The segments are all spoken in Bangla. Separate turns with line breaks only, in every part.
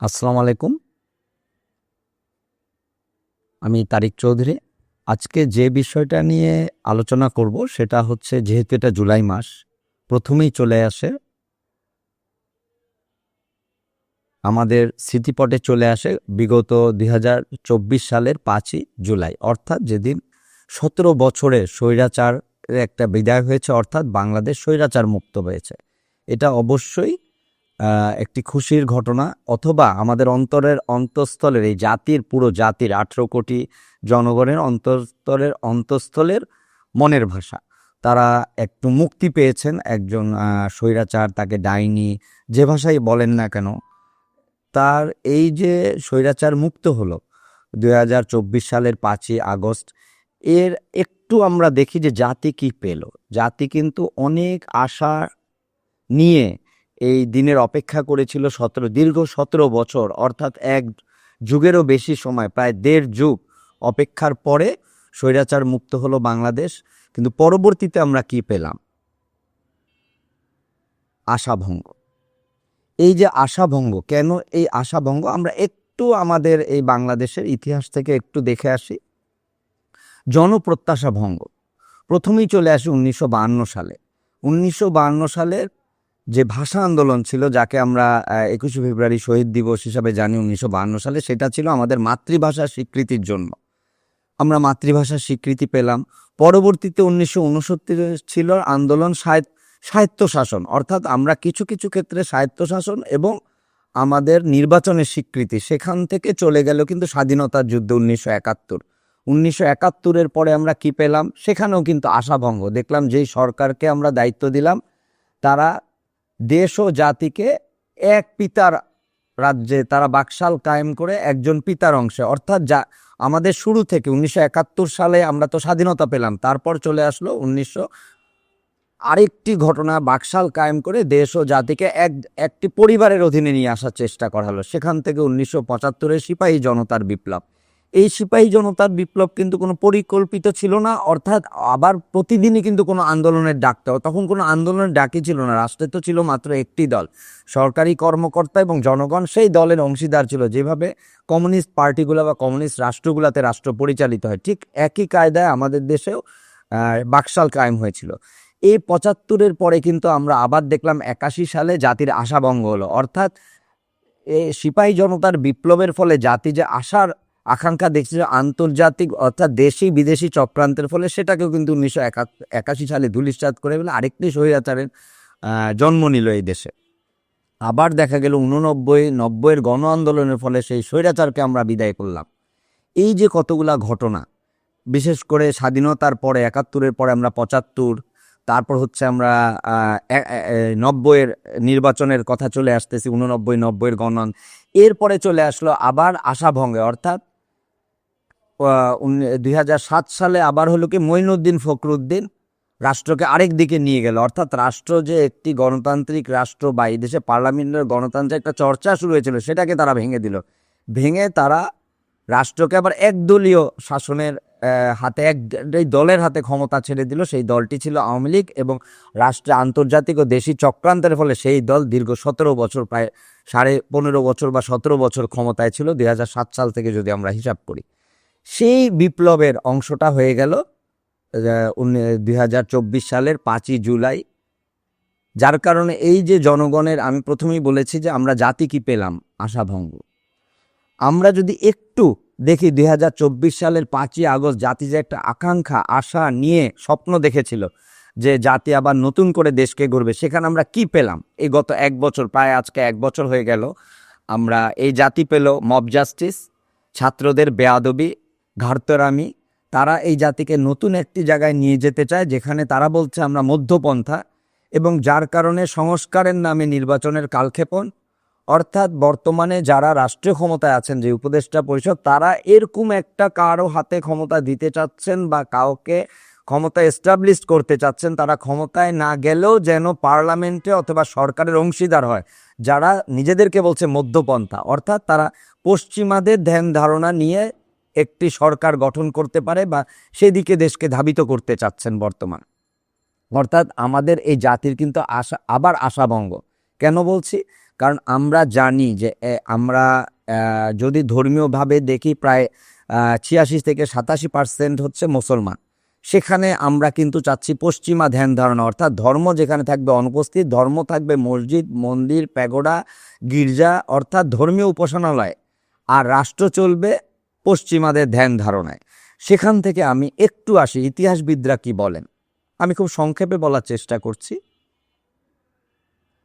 আসসালামু আলাইকুম। আমি তারিক চৌধুরী। আজকে যে বিষয়টা নিয়ে আলোচনা করব সেটা হচ্ছে, যেহেতু এটা জুলাই মাস, প্রথমেই চলে আসে, আমাদের স্মৃতিপটে চলে আসে বিগত দুই হাজার চব্বিশ সালের পাঁচই জুলাই, অর্থাৎ যেদিন সতেরো বছরে স্বৈরাচার একটা বিদায় হয়েছে, অর্থাৎ বাংলাদেশ স্বৈরাচার মুক্ত হয়েছে। এটা অবশ্যই একটি খুশির ঘটনা অথবা আমাদের অন্তরের অন্তঃস্থলের, এই জাতির, পুরো জাতির, আঠেরো কোটি জনগণের অন্তঃস্থলের অন্তঃস্থলের মনের ভাষা। তারা একটু মুক্তি পেয়েছেন, একজন স্বৈরাচার, তাকে ডাইনি, যে ভাষাই বলেন না কেন, তার এই যে স্বৈরাচার মুক্ত হলো, দুই হাজার চব্বিশ সালের পাঁচই আগস্ট, এর একটু আমরা দেখি যে জাতি কি পেল। জাতি কিন্তু অনেক আশা নিয়ে এই দিনের অপেক্ষা করেছিল সতেরো, দীর্ঘ সতেরো বছর, অর্থাৎ এক যুগেরও বেশি সময়, প্রায় দেড় যুগ অপেক্ষার পরে স্বৈরাচার মুক্ত হলো বাংলাদেশ। কিন্তু পরবর্তীতে আমরা কি পেলাম? আশাভঙ্গ। এই যে আশাভঙ্গ, কেন এই আশাভঙ্গ? আমরা একটু আমাদের এই বাংলাদেশের ইতিহাস থেকে একটু দেখে আসি। জনপ্রত্যাশা ভঙ্গ প্রথমেই চলে আসে উনিশশো সালে। উনিশশো সালের যে ভাষা আন্দোলন ছিল, যাকে আমরা একুশে ফেব্রুয়ারি শহীদ দিবস হিসাবে জানি উনিশশো সালে, সেটা ছিল আমাদের মাতৃভাষা স্বীকৃতির জন্য। আমরা মাতৃভাষার স্বীকৃতি পেলাম। পরবর্তীতে উনিশশো ছিল আন্দোলন সাহিত্য স্বায়ত্তশাসন অর্থাৎ আমরা কিছু কিছু ক্ষেত্রে স্বায়ত্তশাসন এবং আমাদের নির্বাচনের স্বীকৃতি, সেখান থেকে চলে গেল কিন্তু স্বাধীনতার যুদ্ধ উনিশশো একাত্তর। উনিশশো একাত্তরের পরে আমরা কি পেলাম? সেখানেও কিন্তু আশাভঙ্গ। দেখলাম যেই সরকারকে আমরা দায়িত্ব দিলাম, তারা দেশ ও জাতিকে এক পিতার রাজ্যে তারা বাকশাল কায়েম করে একজন পিতার অংশে। অর্থাৎ যা আমাদের শুরু থেকে উনিশশো একাত্তর সালে আমরা তো স্বাধীনতা পেলাম, তারপর চলে আসলো উনিশশো আরেকটি ঘটনা, বাকশাল কায়েম করে দেশ ও জাতিকে এক, একটি পরিবারের অধীনে নিয়ে আসার চেষ্টা করা হলো। সেখান থেকে উনিশশো পঁচাত্তরের সিপাহী জনতার বিপ্লব। এই সিপাহী জনতার বিপ্লব কিন্তু কোনো পরিকল্পিত ছিল না, অর্থাৎ আবার প্রতিদিনই কিন্তু কোনো আন্দোলনের ডাকতে তখন কোনো আন্দোলনের ডাকি ছিল না রাষ্ট্রে তো ছিল মাত্র একটি দল, সরকারি কর্মকর্তা এবং জনগণ, সেই দলের অংশীদার ছিল। যেভাবে কমিউনিস্ট পার্টিগুলো বা কমিউনিস্ট রাষ্ট্রগুলোতে রাষ্ট্র পরিচালিত হয়, ঠিক একই কায়দায় আমাদের দেশেও বাকশাল কায়েম হয়েছিল। এই পঁচাত্তরের পরে কিন্তু আমরা আবার দেখলাম একাশি সালে জাতির আশাভঙ্গ হলো। অর্থাৎ সিপাহী জনতার বিপ্লবের ফলে জাতি যে আশার আকাঙ্ক্ষা দেখছিল আন্তর্জাতিক অর্থাৎ দেশি বিদেশি চক্রান্তের ফলে সেটাকেও কিন্তু উনিশশো একাশি সালে ধুলিশ্বাত করে ফেলে আরেকটি স্বৈরাচারের জন্ম নিল এই দেশে। আবার দেখা গেল উননব্বই, নব্বইয়ের গণ আন্দোলনের ফলে সেই স্বৈরাচারকে আমরা বিদায় করলাম। এই যে কতগুলা ঘটনা, বিশেষ করে স্বাধীনতার পরে, একাত্তরের পরে আমরা পঁচাত্তর, তারপর হচ্ছে আমরা নব্বইয়ের নির্বাচনের কথা চলে আসতেছি, উননব্বই, নব্বইয়ের গণন এরপরে চলে আসলো আবার আশাভঙ্গে, অর্থাৎ দুই হাজার সাত সালে আবার হলো কি মঈনুদ্দিন ফখরুদ্দিন রাষ্ট্রকে আরেক দিকে নিয়ে গেল। অর্থাৎ রাষ্ট্র যে একটি গণতান্ত্রিক রাষ্ট্র বা এই দেশে পার্লামেন্টের গণতন্ত্রের একটা চর্চা শুরু হয়েছিল, সেটাকে তারা ভেঙে দিল। ভেঙে তারা রাষ্ট্রকে আবার একদলীয় শাসনের হাতে এক দলের হাতে ক্ষমতা ছেড়ে দিল। সেই দলটি ছিল আওয়ামী লীগ এবং রাষ্ট্রে আন্তর্জাতিক ও দেশি চক্রান্তের ফলে সেই দল দীর্ঘ সতেরো বছর, প্রায় সাড়ে পনেরো বছর বা সতেরো বছর ক্ষমতায় ছিল। দুই হাজার সাত সাল থেকে যদি আমরা হিসাব করি। সেই বিপ্লবের অংশটা হয়ে গেল দুই হাজার চব্বিশ সালের পাঁচই জুলাই। যার কারণে এই যে জনগণের, আমি প্রথমেই বলেছি যে আমরা জাতি কি পেলাম? আশাভঙ্গ। আমরা যদি একটু দেখি, দুই হাজার চব্বিশ সালের পাঁচই আগস্ট জাতি যে একটা আকাঙ্ক্ষা, আশা নিয়ে স্বপ্ন দেখেছিল যে জাতি আবার নতুন করে দেশকে গড়বে, সেখানে আমরা কি পেলাম? এই গত এক বছর, প্রায় আজকে এক বছর হয়ে গেল, আমরা এই জাতি পেল মব জাস্টিস ছাত্রদের বেয়াদবি ঘাড়তরামি তারা এই জাতিকে নতুন একটি জায়গায় নিয়ে যেতে চায়, যেখানে তারা বলছে আমরা মধ্যপন্থা এবং যার কারণে সংস্কারের নামে নির্বাচনের কালক্ষেপণ। অর্থাৎ বর্তমানে যারা রাষ্ট্রীয় ক্ষমতায় আছেন, যে উপদেষ্টা পরিষদ, তারা এরকম একটা কারও হাতে ক্ষমতা দিতে চাচ্ছেন বা কাউকে ক্ষমতা এস্টাবলিশ করতে চাচ্ছেন, তারা ক্ষমতায় না গেলেও যেন পার্লামেন্টে অথবা সরকারের অংশীদার হয়, যারা নিজেদেরকে বলছে মধ্যপন্থা। অর্থাৎ তারা পশ্চিমাদের ধ্যান ধারণা নিয়ে একটি সরকার গঠন করতে পারে বা সেদিকে দেশকে ধাবিত করতে চাচ্ছেন বর্তমান। অর্থাৎ আমাদের এই জাতির কিন্তু আশা, আবার আশাভঙ্গ। কেন বলছি? কারণ আমরা জানি যে আমরা যদি ধর্মীয়ভাবে দেখি প্রায় ছিয়াশি থেকে সাতাশি পার্সেন্ট হচ্ছে মুসলমান। সেখানে আমরা কিন্তু চাচ্ছি পশ্চিমা ধ্যান ধারণা, অর্থাৎ ধর্ম যেখানে থাকবে অনুপস্থিত, ধর্ম থাকবে মসজিদ, মন্দির, প্যাগোডা, গির্জা, অর্থাৎ ধর্মীয় উপাসনালয়। আর রাষ্ট্র চলবে পশ্চিমাদের ধ্যান ধারণায়। সেখান থেকে আমি একটু আসি, ইতিহাসবিদরা কি বলেন? আমি খুব সংক্ষেপে বলার চেষ্টা করছি।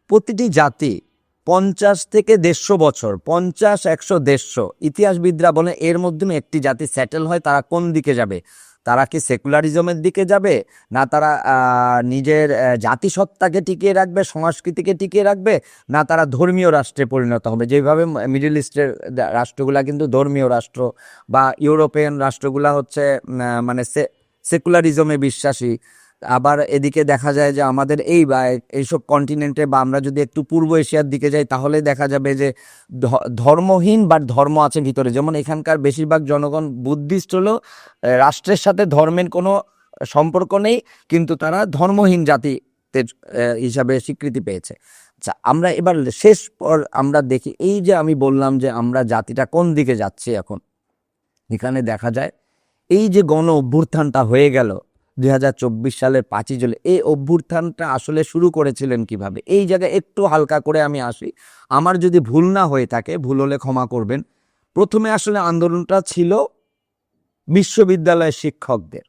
প্রতিটি জাতি পঞ্চাশ থেকে দেড়শো বছর, পঞ্চাশ, একশো, দেড়শো, ইতিহাসবিদরা বলে এর মধ্যে একটি জাতি সেটেল হয়, তারা কোন দিকে যাবে? তারা কি সেকুলারিজমের দিকে যাবে? না তারা নিজের জাতিসত্তাকে টিকিয়ে রাখবে, সংস্কৃতিকে টিকিয়ে রাখবে? না তারা ধর্মীয় রাষ্ট্রে পরিণত হবে? যেভাবে মিডিল ইস্টের রাষ্ট্রগুলা কিন্তু ধর্মীয় রাষ্ট্র বা ইউরোপিয়ান রাষ্ট্রগুলা হচ্ছে মানে সেকুলারিজমে বিশ্বাসী। আবার এদিকে দেখা যায় যে আমাদের এই বা এইসব কন্টিনেন্টে বা আমরা যদি একটু পূর্ব এশিয়ার দিকে যাই তাহলে দেখা যাবে যে ধর্মহীন বা ধর্ম আছে ভিতরে। যেমন এখানকার বেশিরভাগ জনগণ বুদ্ধিস্ট আহ, রাষ্ট্রের সাথে ধর্মের কোনো সম্পর্ক নেই কিন্তু তারা ধর্মহীন জাতিতে হিসাবে স্বীকৃতি পেয়েছে। আচ্ছা আমরা এবার শেষ পর আমরা দেখি এই যে আমি বললাম যে আমরা জাতিটা কোন দিকে যাচ্ছি এখন এখানে দেখা যায় এই যে গণ অভ্যুত্থানটা হয়ে গেল দুই হাজার চব্বিশ সালের পাঁচই জুলাই। এই অভ্যুত্থানটা আসলে শুরু করেছিলেন কীভাবে? এই জায়গায় একটু হালকা করে আমি আসি। আমার যদি ভুল না হয়ে থাকে, ভুল হলে ক্ষমা করবেন। প্রথমে আসলে আন্দোলনটা ছিল বিশ্ববিদ্যালয়ের শিক্ষকদের।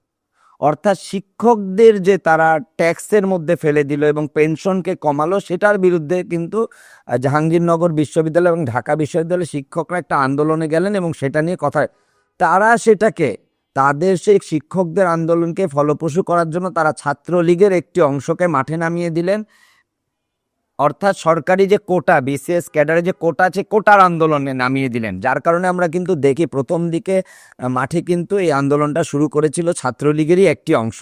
অর্থাৎ শিক্ষকদের যে তারা ট্যাক্সের মধ্যে ফেলে দিল এবং পেনশনকে কমালো, সেটার বিরুদ্ধে কিন্তু জাহাঙ্গীরনগর বিশ্ববিদ্যালয় এবং ঢাকা বিশ্ববিদ্যালয়ের শিক্ষকরা একটা আন্দোলনে গেলেন এবং সেটা নিয়ে কথা তারা সেটাকে তাদের সেই শিক্ষকদের আন্দোলনকে ফলপ্রসূ করার জন্য তারা ছাত্রলীগের একটি অংশকে মাঠে নামিয়ে দিলেন। অর্থাৎ সরকারি যে কোটা, বিসিএস ক্যাডারে যে কোটা আছে, কোটার আন্দোলনে নামিয়ে দিলেন। যার কারণে আমরা কিন্তু দেখি প্রথম দিকে মাঠে কিন্তু এই আন্দোলনটা শুরু করেছিল ছাত্রলীগেরই একটি অংশ।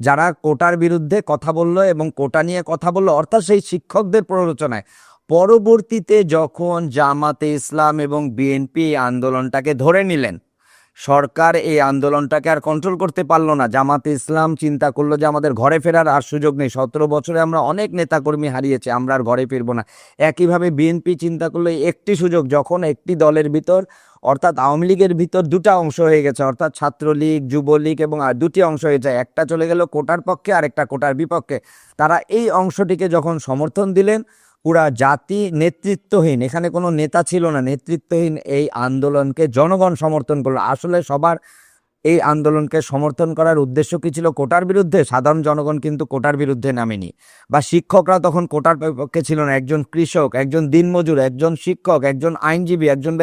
যারা কোটার বিরুদ্ধে কথা বলল এবং কোটা নিয়ে কথা বলল, অর্থাৎ সেই শিক্ষকদের প্ররোচনায়। পরবর্তীতে যখন জামাতে ইসলাম এবং বিএনপি আন্দোলনটাকে ধরে নিলেন সরকার এই আন্দোলনটাকে আর কন্ট্রোল করতে পারল না। জামাতে ইসলাম চিন্তা করল যে আমাদের ঘরে ফেরার আর সুযোগ নেই। সতেরো বছরে আমরা অনেক নেতাকর্মী হারিয়েছি, আমরা আর ঘরে ফিরবো না। একইভাবে বিএনপি চিন্তা করল একটি সুযোগ, যখন একটি দলের ভিতর, অর্থাৎ আওয়ামী লীগের ভিতর দুটা অংশ হয়ে গেছে, অর্থাৎ ছাত্রলীগ, যুবলীগ এবং আর দুটি অংশ হয়ে যায়। একটা চলে গেল কোটার পক্ষে আর একটা কোটার বিপক্ষে। তারা এই অংশটিকে যখন সমর্থন দিলেন পুরা জাতি নেতৃত্বহীন। এখানে কোনো নেতা ছিল না। নেতৃত্বহীন এই আন্দোলনকে জনগণ সমর্থন করল। আসলে সবার এই আন্দোলনকে সমর্থন করার উদ্দেশ্য কি ছিল? কোটার বিরুদ্ধে? সাধারণ জনগণ কিন্তু কোটার বিরুদ্ধে নামেনি। বা শিক্ষকরা তখন কোটার পক্ষে ছিল না। একজন কৃষক, একজন দিনমজুর, একজন শিক্ষক, একজন আইনজীবী, একজন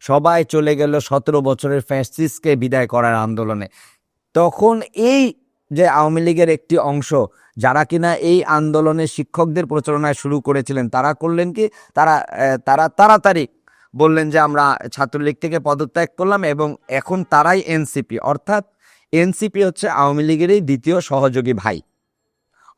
সবাই চলে গেল সতেরো বছরের ফ্যাসিস্টকে বিদায় করার আন্দোলনে। তখন এই যে আওয়ামী লীগের একটি অংশ, যারা কিনা এই আন্দোলনে শিক্ষকদের প্রচারণায় শুরু করেছিলেন, তারা করলেন কি? তারা তারা তাড়াতাড়ি বললেন যে আমরা ছাত্রলীগ থেকে পদত্যাগ করলাম এবং এখন তারাই এনসিপি। অর্থাৎ এনসিপি হচ্ছে আওয়ামী লীগেরই দ্বিতীয় সহযোগী ভাই।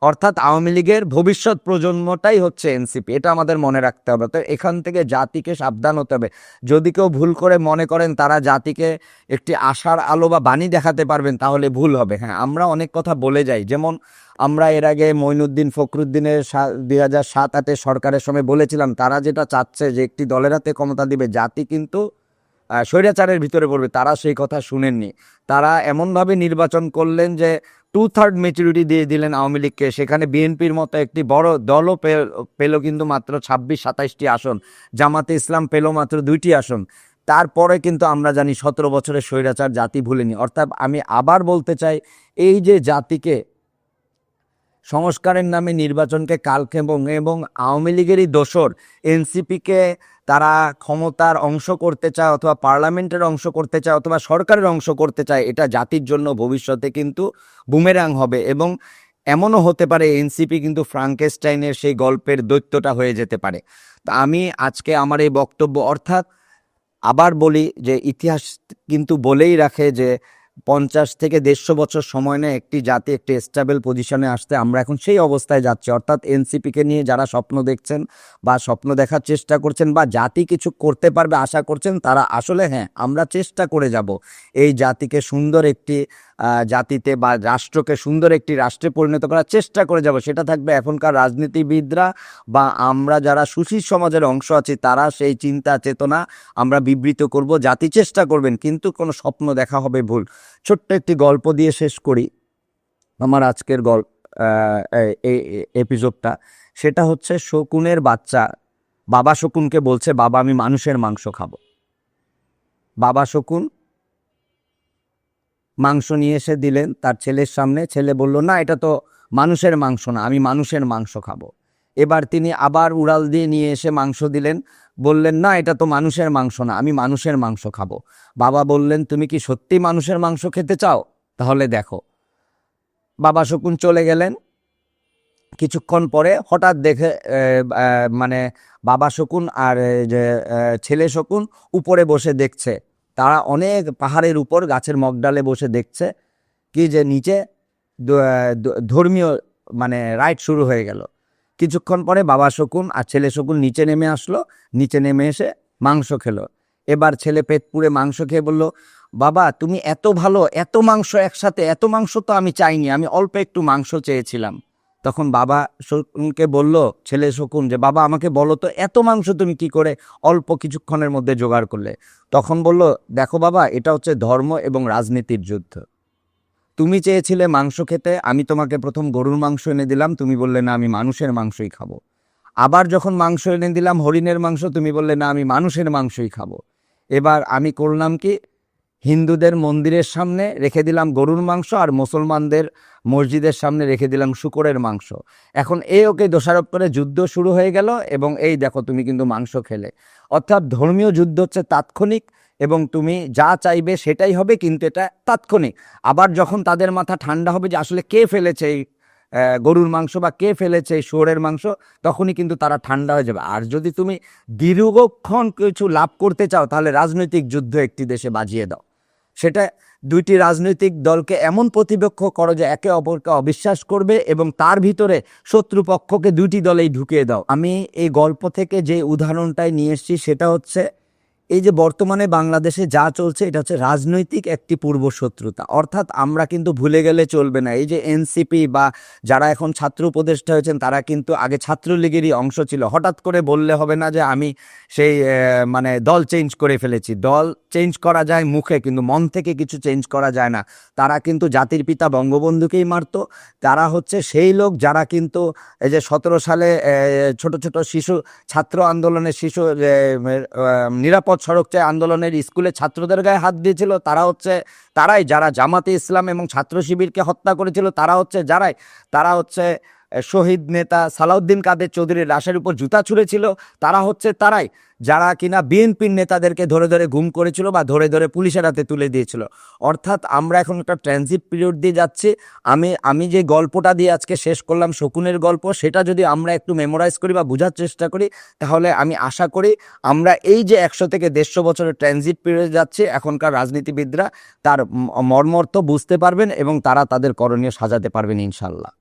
অর্থাৎ আওয়ামী লীগের ভবিষ্যৎ প্রজন্মটাই হচ্ছে এনসিপি, এটা আমাদের মনে রাখতে হবে। তো এখান থেকে জাতিকে সাবধান হতে হবে। যদি কেউ ভুল করে মনে করেন তারা জাতিকে একটি আশার আলো বা বাণী দেখাতে পারবেন, তাহলে ভুল হবে। হ্যাঁ আমরা অনেক কথা বলে যাই। যেমন আমরা এর আগে মঈনুদ্দিন ফখরুদ্দিনের দুই হাজার সাত আটে সরকারের সময় বলেছিলাম, তারা যেটা চাচ্ছে যে একটি দলের হাতে ক্ষমতা দিবে, জাতি কিন্তু স্বৈরাচারের ভিতরে পড়বে, তারা সেই কথা শুনেননি। তারা এমনভাবে নির্বাচন করলেন যে টু থার্ড মেচুরিটি দিয়ে দিলেন আওয়ামী লীগকে। সেখানে বিএনপির মতো একটি বড় দলও পেল কিন্তু মাত্র ছাব্বিশ, সাতাইশটি আসন। জামাতে ইসলাম পেল মাত্র দুইটি আসন। তারপরে কিন্তু আমরা জানি সতেরো বছরের স্বৈরাচার জাতি ভুলেনি। অর্থাৎ আমি আবার বলতে চাই, এই যে জাতিকে সংস্কারের নামে নির্বাচনকে কালক্ষেপণ এবং আওয়ামী লীগেরই দোসর এনসিপিকে তারা ক্ষমতার অংশ করতে চায় অথবা পার্লামেন্টের অংশ করতে চায় অথবা সরকারের অংশ করতে চায়, এটা জাতির জন্য ভবিষ্যতে কিন্তু বুমেরাং হবে এবং এমনও হতে পারে এনসিপি কিন্তু ফ্রাঙ্কেস্টাইনের সেই গল্পের দৈত্যটা হয়ে যেতে পারে। তা আমি আজকে আমার এই বক্তব্য অর্থাৎ আবার বলি যে ইতিহাস কিন্তু বলেই রাখে যে পঞ্চাশ থেকে দেড়শো বছর সময় নেয় একটি জাতি একটি স্টেবল পজিশনে আসতে। আমরা এখন সেই অবস্থায় যাচ্ছি। অর্থাৎ এনসিপিকে নিয়ে যারা স্বপ্ন দেখছেন বা স্বপ্ন দেখার চেষ্টা করছেন বা জাতি কিছু করতে পারবে আশা করছেন, তারা আসলে হ্যাঁ আমরা চেষ্টা করে যাব এই জাতিকে সুন্দর একটি জাতিতে বা রাষ্ট্রকে সুন্দর একটি রাষ্ট্রে পরিণত করার চেষ্টা করে যাব, সেটা থাকবে এখনকার রাজনীতিবিদরা বা আমরা যারা সুশীল সমাজের অংশ আছি, তারা সেই চিন্তা, চেতনা আমরা বিবৃত করব, জাতি চেষ্টা করবেন, কিন্তু কোনো স্বপ্ন দেখা হবে ভুল। ছোট্ট একটি গল্প দিয়ে শেষ করি। আমার আজকের গল্প এপিসোডটা, সেটা হচ্ছে শকুনের বাচ্চা, বাবা শকুনকে বলছে, বাবা, আমি মানুষের মাংস খাব। বাবা শকুন মাংস নিয়ে এসে দিলেন তার ছেলের সামনে। ছেলে বলল, না, এটা তো মানুষের মাংস না, আমি মানুষের মাংস খাব। এবার তিনি আবার উড়াল দিয়ে নিয়ে এসে মাংস দিলেন। বললেন, না, এটা তো মানুষের মাংস না, আমি মানুষের মাংস খাব। বাবা বললেন, তুমি কি সত্যি মানুষের মাংস খেতে চাও? তাহলে দেখো। বাবা শকুন চলে গেলেন। কিছুক্ষণ পরে হঠাৎ দেখে মানে বাবা শকুন আর ছেলে শকুন উপরে বসে দেখছে। তারা অনেক পাহাড়ের উপর গাছের মগডালে বসে দেখছে কি যে নিচে ধর্মীয় মানে রাইড শুরু হয়ে গেল। কিছুক্ষণ পরে বাবা শকুন আর ছেলে শকুন নিচে নেমে আসলো, নিচে নেমে এসে মাংস খেলো। এবার ছেলে পেট পুড়ে মাংস খেয়ে বলল, বাবা, তুমি এত ভালো, এত মাংস একসাথে, এত মাংস তো আমি চাইনি, আমি অল্প একটু মাংস চেয়েছিলাম। তখন বাবা শকুনকে বলল, ছেলে শকুন, যে বাবা আমাকে বলো তো, এত মাংস তুমি কি করে অল্প কিছুক্ষণের মধ্যে জোগাড় করলে? তখন বলল, দেখো বাবা, এটা হচ্ছে ধর্ম এবং রাজনীতির যুদ্ধ। তুমি চেয়েছিলে মাংস খেতে, আমি তোমাকে প্রথম গরুর মাংস এনে দিলাম, তুমি বললে, না, আমি মানুষের মাংসই খাব। আবার যখন মাংস এনে দিলাম, হরিণের মাংস, তুমি বললে, না, আমি মানুষের মাংসই খাব। এবার আমি করলাম কি হিন্দুদের মন্দিরের সামনে রেখে দিলাম গরুর মাংস আর মুসলমানদের মসজিদের সামনে রেখে দিলাম শুকরের মাংস। এখন এই ওকে দোষারোপ করে যুদ্ধ শুরু হয়ে গেল এবং এই দেখো তুমি কিন্তু মাংস খেলে। অর্থাৎ ধর্মীয় যুদ্ধ হচ্ছে তাৎক্ষণিক এবং তুমি যা চাইবে সেটাই হবে কিন্তু এটা তাৎক্ষণিক। আবার যখন তাদের মাথা ঠান্ডা হবে যে আসলে কে ফেলেছে এই গরুর মাংস বা কে ফেলেছে এই শুয়োরের মাংস, তখনই কিন্তু তারা ঠান্ডা হয়ে যাবে। আর যদি তুমি দীর্ঘক্ষণ কিছু লাভ করতে চাও তাহলে রাজনৈতিক যুদ্ধ একটি দেশে বাজিয়ে দাও। সেটা দুইটি রাজনৈতিক দলকে এমন প্রতিপক্ষ করো যে একে অপরকে অবিশ্বাস করবে এবং তার ভিতরে শত্রুপক্ষকে দুইটি দলেই ঢুকিয়ে দাও। আমি এই গল্প থেকে যে উদাহরণটাই নিয়ে এসেছি সেটা হচ্ছে এই যে বর্তমানে বাংলাদেশে যা চলছে এটা হচ্ছে রাজনৈতিক একটি পূর্বশত্রুতা। অর্থাৎ আমরা কিন্তু ভুলে গেলে চলবে না। এই যে এনসিপি বা যারা এখন ছাত্র উপদেষ্টা হয়েছেন তারা কিন্তু আগে ছাত্রলীগেরই অংশ ছিল। হঠাৎ করে বললে হবে না যে আমি সেই মানে দল চেঞ্জ করে ফেলেছি। দল চেঞ্জ করা যায় মুখে কিন্তু মন থেকে কিছু চেঞ্জ করা যায় না। তারা কিন্তু জাতির পিতা বঙ্গবন্ধুকেই মারতো। তারা হচ্ছে সেই লোক যারা কিন্তু এই যে সতেরো সালে ছোট ছোট শিশু ছাত্র আন্দোলনের শিশু আহ, নিরাপদ সড়ক চাই আন্দোলনের স্কুলে ছাত্রদের গায়ে হাত দিয়েছিল, তারা হচ্ছে, তারাই যারা জামাতে ইসলাম এবং ছাত্র শিবিরকে হত্যা করেছিল, তারা হচ্ছে যারাই, তারা হচ্ছে শহীদ নেতা সালাউদ্দিন কাদের চৌধুরীর লাশের উপর জুতা ছুঁড়েছিল। তারা হচ্ছে তারাই, যারা কিনা বিএনপির নেতাদেরকে ধরে ধরে গুম করেছিল বা ধরে ধরে পুলিশের হাতে তুলে দিয়েছিল। অর্থাৎ আমরা এখন একটা ট্রানজিট পিরিয়ড দিয়ে যাচ্ছি। আমি আমি যে গল্পটা দিয়ে আজকে শেষ করলাম শকুনের গল্প, সেটা যদি আমরা একটু মেমোরাইজ করি বা বোঝার চেষ্টা করি, তাহলে আমি আশা করি আমরা এই যে একশো থেকে দেড়শো বছরের ট্রানজিট পিরিয়ড যাচ্ছে, এখনকার রাজনীতিবিদরা তার মর্মর্থ বুঝতে পারবেন এবং তারা তাদের করণীয় সাজাতে পারবেন ইনশাল্লাহ।